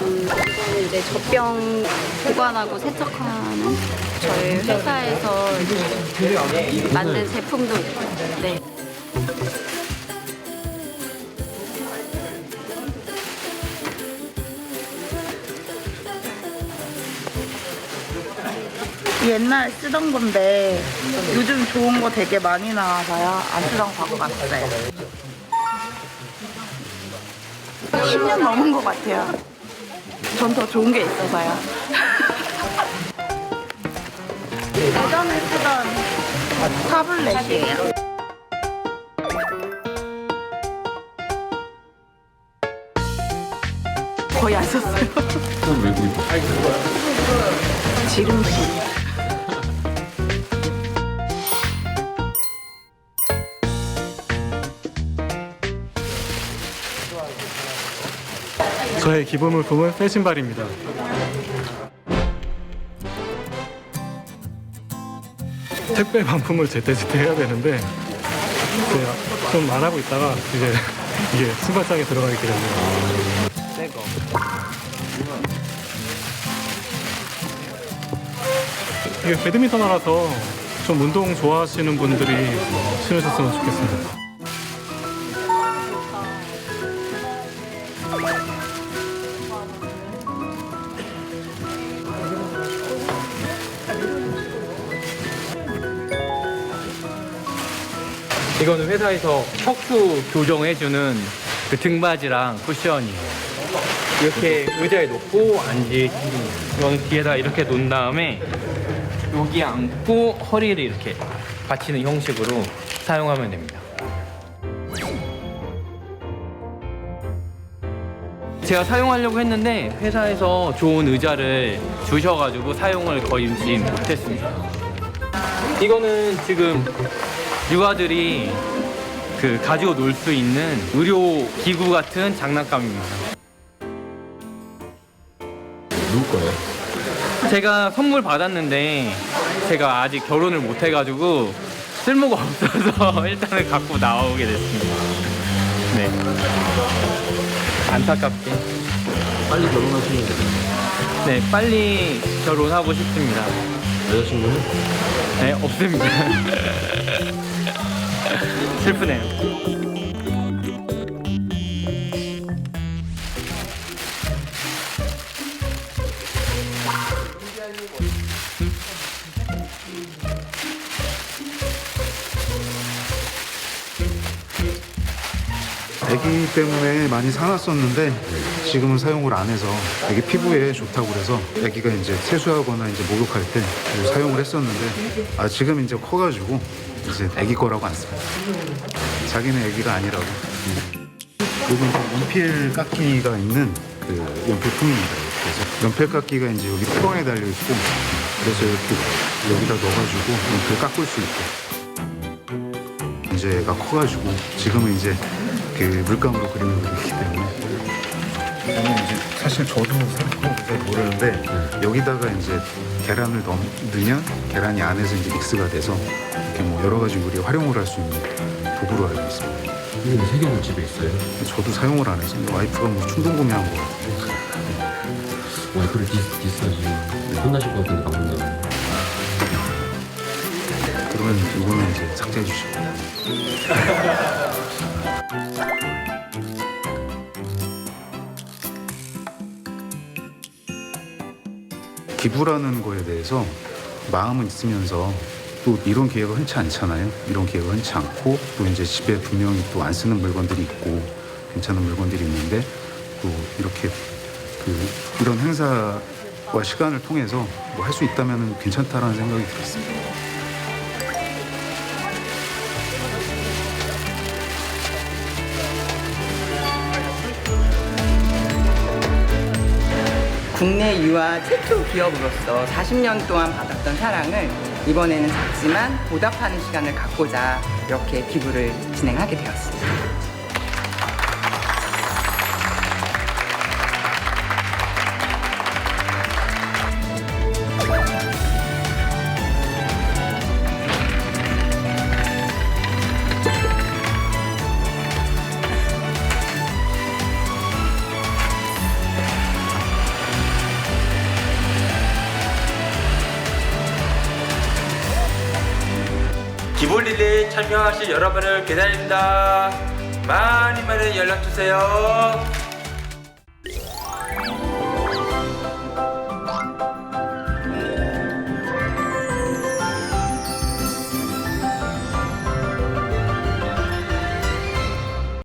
이제 젖병 보관하고 세척하는 저희 회사에서 만든 제품도 네. 옛날 쓰던 건데 요즘 좋은 거 되게 많이 나와서요. 안 쓰던 거 갖고 왔어요. 10년 넘은 것 같아요. 전 더 좋은 게 있어서요. 예전에 쓰던 타블렛이에요. 거의 안 썼어요. 지름길. 저의 기본 물품은 새 신발입니다. 택배 반품을 제때제때 해야 되는데 좀 안 하고 있다가 이제 이게 신발장에 들어가게 되네요. 이게 배드민턴화라서 좀 운동 좋아하시는 분들이 신으셨으면 좋겠습니다. 이거는 회사에서 척추 교정해주는 그 등받이랑 쿠션이에요. 이렇게 의자에 놓고 앉으시면 이거는 뒤에다 이렇게 놓은 다음에 여기 앉고 허리를 이렇게 받치는 형식으로 사용하면 됩니다. 제가 사용하려고 했는데 회사에서 좋은 의자를 주셔가지고 사용을 거의 못했습니다. 이거는 지금 육아들이 그 가지고 놀 수 있는 의료 기구 같은 장난감입니다. 누구 거예요? 제가 선물 받았는데 제가 아직 결혼을 못 해가지고 쓸모가 없어서 일단은 갖고 나오게 됐습니다. 네. 안타깝게. 빨리 결혼하시면 돼요. 네, 빨리 결혼하고 싶습니다. 여자친구는? 네, 없습니다. 슬프네요. 애기 때문에 많이 사놨었는데 지금은 사용을 안 해서 애기 피부에 좋다고 그래서 애기가 이제 세수하거나 이제 목욕할 때 사용을 했었는데 아 지금 이제 커가지고 이제 애기 거라고 안 씁니다. 자기는 애기가 아니라고. 이건 연필 깎기가 있는 그 연필통입니다. 그래서 연필 깎기가 이제 여기 뚜껑에 달려 있고 그래서 이렇게 여기다 넣어가지고 연필 깎을 수 있게 이제 애가 커가지고 지금은 이제 그 물감으로 그림을 그리기 때문에 저는 이제 사실 저도 잘 모르는데 여기다가 이제 계란을 넣, 넣으면 계란이 안에서 이제 믹스가 돼서 이렇게 뭐 여러 가지 우리 활용을 할 수 있는 도구로 알고 있습니다. 근데 세 개는 집에 있어요. 저도 사용을 안 해서 와이프가 뭐 충동 구매한 거 와이프를 디스, 디스하시면 혼나실 것 같은데 방송나면. 그러면 이거는 이제 삭제해 주시고 기부라는 거에 대해서 마음은 있으면서 또 이런 기회가 흔치 않잖아요. 이런 기회가 흔치 않고 또 이제 집에 분명히 또 안 쓰는 물건들이 있고 괜찮은 물건들이 있는데 또 이렇게 그 이런 행사와 시간을 통해서 뭐 할 수 있다면 괜찮다라는 생각이 들었습니다. 국내 유아 최초 기업으로서 40년 동안 받았던 사랑을 이번에는 작지만 보답하는 시간을 갖고자 이렇게 기부를 진행하게 되었습니다. 릴레이 참여하실 여러분을 기다립니다. 많이 많이 연락 주세요.